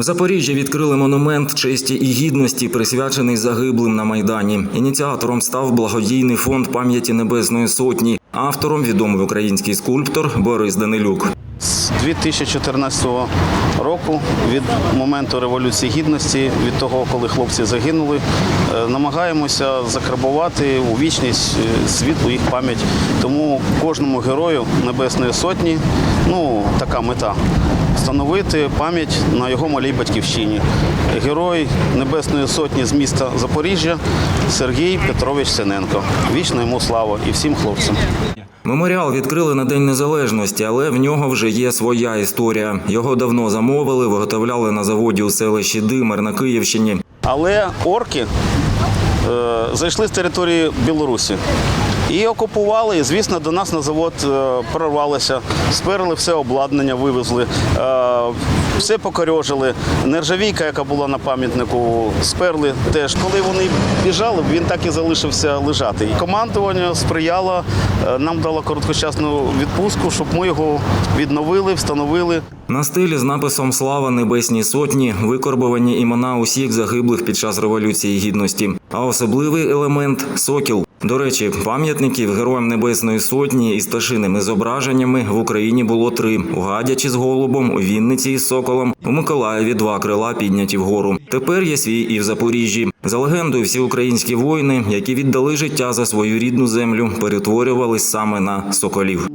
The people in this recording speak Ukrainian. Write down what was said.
В Запоріжжі відкрили монумент честі і гідності, присвячений загиблим на майдані. Ініціатором став благодійний фонд пам'яті Небесної Сотні. Автором відомий український скульптор Борис Данилюк. З 2014 року, від моменту Революції Гідності, від того, коли хлопці загинули, е, намагаємося закарбувати у вічність е, світлу їх пам'ять. Тому кожному герою Небесної Сотні, ну така мета. Встановити пам'ять на його малій батьківщині. Герой Небесної Сотні з міста Запоріжжя Сергій Петрович Синенко. Вічна йому слава і всім хлопцям. Меморіал відкрили на День Незалежності, але в нього вже є своя історія. Його давно замовили, виготовляли на заводі у селищі Димир на Київщині. Але орки е, зайшли з території Білорусі і окупували. І, звісно, до нас на завод е, прорвалися, сперли все обладнання, вивезли, е, все покорьожили. Нержавійка, яка була на пам'ятнику, сперли теж. Коли вони біжали, він так і залишився лежати. І командування сприяло, е, нам дало короткочасну відпустку, щоб ми його відновили, встановили. На стилі з написом Слава Небесній Сотні викорбовані імена усіх загиблих під час Революції Гідності. А особливий елемент сокіл. До речі, пам'ятників героям Небесної Сотні із пташиними зображеннями в Україні було три: у Гадячі з голубом, у Вінниці із соколом, у Миколаєві два крила підняті вгору. Тепер є свій і в Запоріжжі. За легендою, всі українські воїни, які віддали життя за свою рідну землю, перетворювались саме на соколів.